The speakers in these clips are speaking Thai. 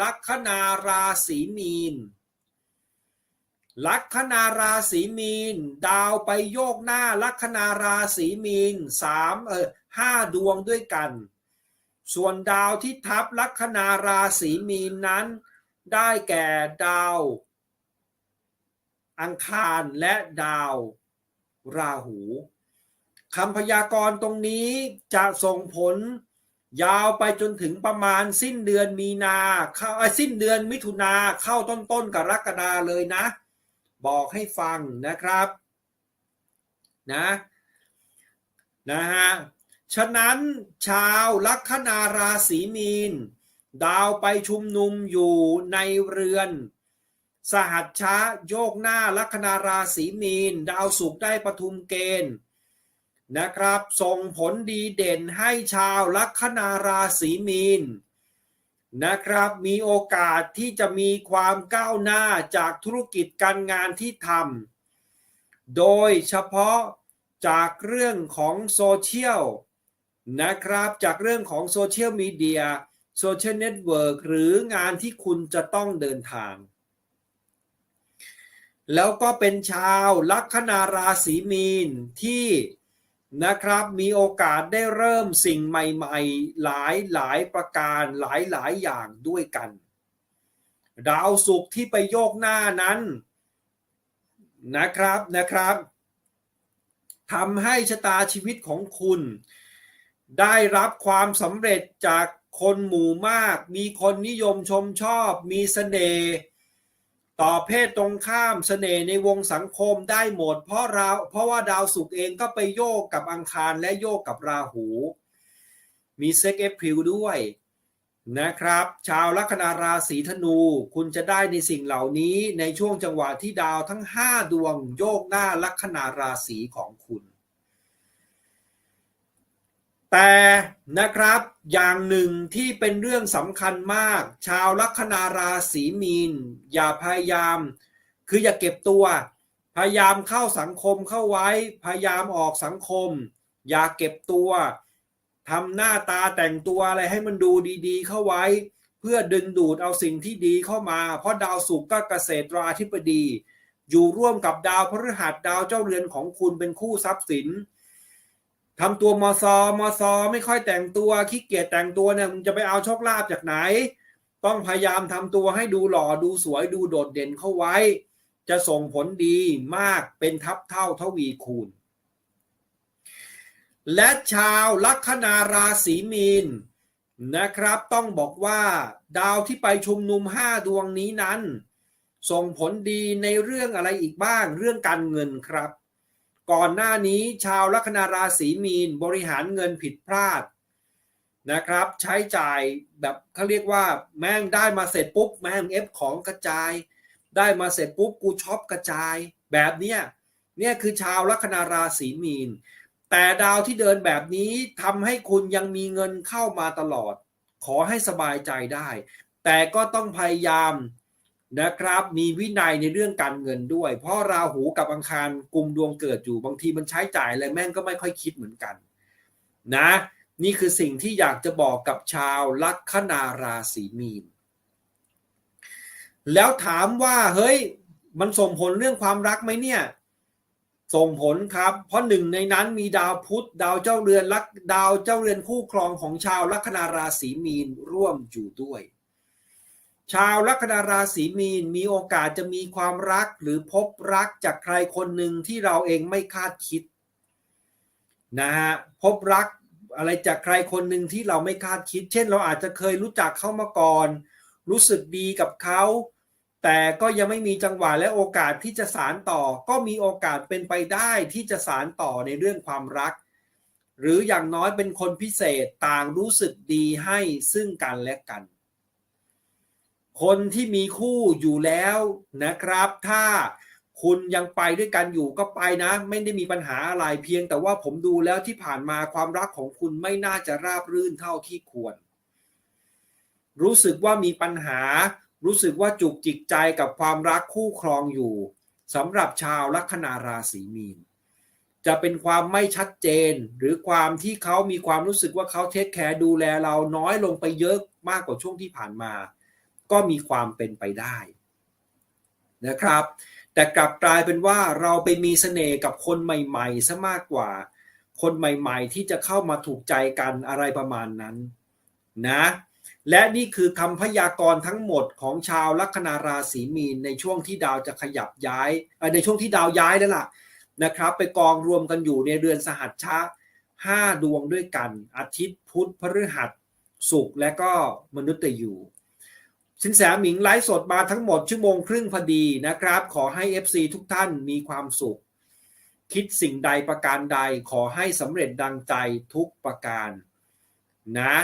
ลัคนาราศีมีน ลัคนาราศีมีน ดาวไปโยกหน้าลัคนาราศีมีนสามเออห้าดวงด้วยกัน ส่วนดาวที่ทับลัคนาราศีมีนนั้น ได้แก่ดาว อังคารและดาวราหูคำพยากรณ์ตรงนี้จะส่งผล ยาวไปจนถึงประมาณสิ้นเดือนมีนาเข้าสิ้นเดือนมิถุนาเข้าต้นต้นกรกฎาเลยนะ บอกให้ฟังนะครับนะนะฮะฉะนั้นชาวลัคนาราศีมีน ดาวไปชุมนุมอยู่ในเรือน สหัชชะโยกหน้าลัคนาราศีมีน ดาวสุขได้ปทุมเกณฑ์ นะครับ ส่งผลดีเด่นให้ชาวลัคนาราศีมีนนะครับมีโอกาสที่จะมีความก้าวหน้าจากธุรกิจการงานที่ทำโดยเฉพาะจากเรื่องของโซเชียลนะครับจากเรื่องของโซเชียลมีเดียโซเชียลเน็ตเวิร์กหรืองานที่คุณจะต้องเดินทาง แล้วก็เป็นชาวลัคนาราศีมีนที่ นะครับมีโอกาสได้เริ่มสิ่งใหม่ๆ หลายหลายประการหลายหลายอย่างด้วยกัน ดาวศุกร์ที่ไปโยกหน้านั้นนะครับนะครับทำให้ชะตาชีวิตของคุณ ได้รับความสำเร็จจากคนหมู่มาก มีคนนิยมชมชอบ มีเสน่ห์ ต่อเพศตรงข้ามเสน่ห์ในวงสังคมได้หมด เพราะเราเพราะว่าดาวศุกร์เองก็ไปโยกกับอังคารและโยกกับราหู มีเซ็กเอฟพิลด้วยนะครับ ชาวลัคนาราศีธนูคุณจะได้ในสิ่งเหล่านี้ในช่วงจังหวะที่ดาวทั้ง 5 ดวงโยกหน้าลัคนาราศีของคุณ แต่นะครับอย่างหนึ่งที่เป็นเรื่องสำคัญมาก ชาวลัคนาราศีมีน อย่าพยายาม คืออย่าเก็บตัว พยายามเข้าสังคมเข้าไว้ พยายามออกสังคม อย่าเก็บตัวทำหน้าตาแต่งตัวอะไรให้มันดูดีๆ เข้าไว้ เพื่อดึงดูดเอาสิ่งที่ดีเข้ามา เพราะดาวศุกร์ก็เกษตราธิบดี อยู่ร่วมกับดาวพฤหัสดาวเจ้าเรือนของคุณเป็นคู่ทรัพย์สิน ทำตัวมอซอมอซอไม่ค่อยแต่งตัวขี้เกียจแต่งตัวเนี่ยมึงจะไปเอาโชคลาภจากไหน ต้องพยายามทำตัวให้ดูหล่อดูสวยดูโดดเด่นเข้าไว้ จะส่งผลดีมากเป็นทับเท่าทวีคูณ และชาวลัคนาราศีมีนนะครับ ต้องบอกว่าดาวที่ไปชุมนุมห้าดวงนี้นั้น ส่งผลดีในเรื่องอะไรอีกบ้างเรื่องการเงินครับ ก่อนหน้านี้ชาวลัคนาราศีมีนบริหารเงินผิดพลาดนะครับ ใช้จ่ายแบบเขาเรียกว่า แม่งได้มาเสร็จปุ๊บแม่งเอฟของกระจาย ได้มาเสร็จปุ๊บกูช็อปกระจาย แบบเนี้ยเนี่ยคือชาวลัคนาราศีมีน แต่ดาวที่เดินแบบนี้ทำให้คุณยังมีเงินเข้ามาตลอด ขอให้สบายใจได้ แต่ก็ต้องพยายาม นะครับ มีวินัยในเรื่องการเงินด้วย เพราะราหูกับอังคารกลุ่มดวงเกิดอยู่บางทีมันใช้จ่ายอะไรแม่งก็ไม่ค่อยคิดเหมือนกันนะ นี่คือสิ่งที่อยากจะบอกกับชาวลัคนาราศีมีน แล้วถามว่าเฮ้ยมันส่งผลเรื่องความรักไหมเนี่ย ส่งผลครับ เพราะหนึ่งในนั้นมีดาวพุธดาวเจ้าเรือนลักดาวเจ้าเรือนคู่ครองของชาวลัคนาราศีมีนร่วมอยู่ด้วย ชาวลัคนาราศีมีนมีโอกาสจะมีความรักหรือพบรักจากใครคนหนึ่งที่เราเองไม่คาดคิดนะฮะพบรักอะไรจากใครคนหนึ่งที่เราไม่คาดคิด เช่น เราอาจจะเคยรู้จักเขามาก่อน รู้สึกดีกับเขาแต่ก็ยังไม่มีจังหวะและโอกาสที่จะสารต่อ ก็มีโอกาสเป็นไปได้ที่จะสารต่อในเรื่องความรัก หรืออย่างน้อยเป็นคนพิเศษต่างรู้สึกดีให้ซึ่งกันและกัน คนที่มีคู่อยู่แล้วนะครับ ถ้าคุณยังไปด้วยกันอยู่ก็ไปนะ ไม่ได้มีปัญหาอะไรเพียง แต่ว่าผมดูแล้วที่ผ่านมาความรักของคุณไม่น่าจะราบรื่นเท่าที่ควร รู้สึกว่ามีปัญหา รู้สึกว่าจุกจิกใจกับความรักคู่ครองอยู่สำหรับชาวลัคนาราศีมีนจะเป็นความไม่ชัดเจน หรือความที่เขามีความรู้สึกว่าเขาเทคแคร์ดูแลเราน้อยลงไปเยอะมากกว่าช่วงที่ผ่านมา ก็มีความเป็นไปได้นะครับ แต่กลับกลายเป็นว่าเราไปมีเสน่ห์กับคนใหม่ๆซะมากกว่า คนใหม่ๆ ที่จะเข้ามาถูกใจกันอะไรประมาณนั้นนะและนี่คือคำพยากรณ์ทั้งหมดของชาวลัคนาราศีมีนในช่วงที่ดาวจะขยับย้ายในช่วงที่ดาวย้ายแล้วล่ะนะครับ ไปกองรวมกันอยู่ในเรือนสหัชชะห้าดวงด้วยกัน อาทิตย์พุธพฤหัสศุกร์และก็มนุษย์ยู สินแสหมิงไลฟ์สดมาทั้งหมดชั่วโมงครึ่งพอดีนะครับ ขอให้ FC ทุกท่านมีความสุข คิดสิ่งใดประการใดขอให้สำเร็จดังใจทุกประการนะ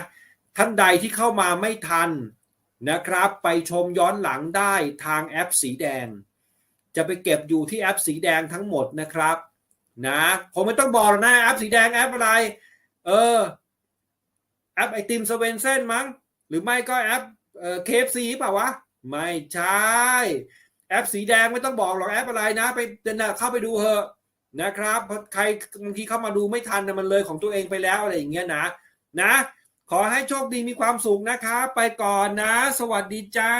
ท่านใดที่เข้ามาไม่ทันนะครับ ไปชมย้อนหลังได้ทางแอปสีแดง จะไปเก็บอยู่ที่แอปสีแดงทั้งหมดนะครับนะผมไม่ต้องบอกนะแอปสีแดงแอปอะไร เออ แอปไอติมสเวนเซนมั้ง หรือไม่ก็แอป เอ่อเคฟซีเปล่าวะ ไม่ใช่แอปสีแดงไม่ต้องบอกหรอกแอปอะไรนะ ไปเดินเข้าไปดูเถอะนะครับใครบางทีเข้ามาดูไม่ทันนะมันเลยของตัวเองไปแล้วอะไรอย่างเงี้ยนะนะ ขอให้โชคดีมีความสุขนะคะ ไปก่อนนะ สวัสดีจ้า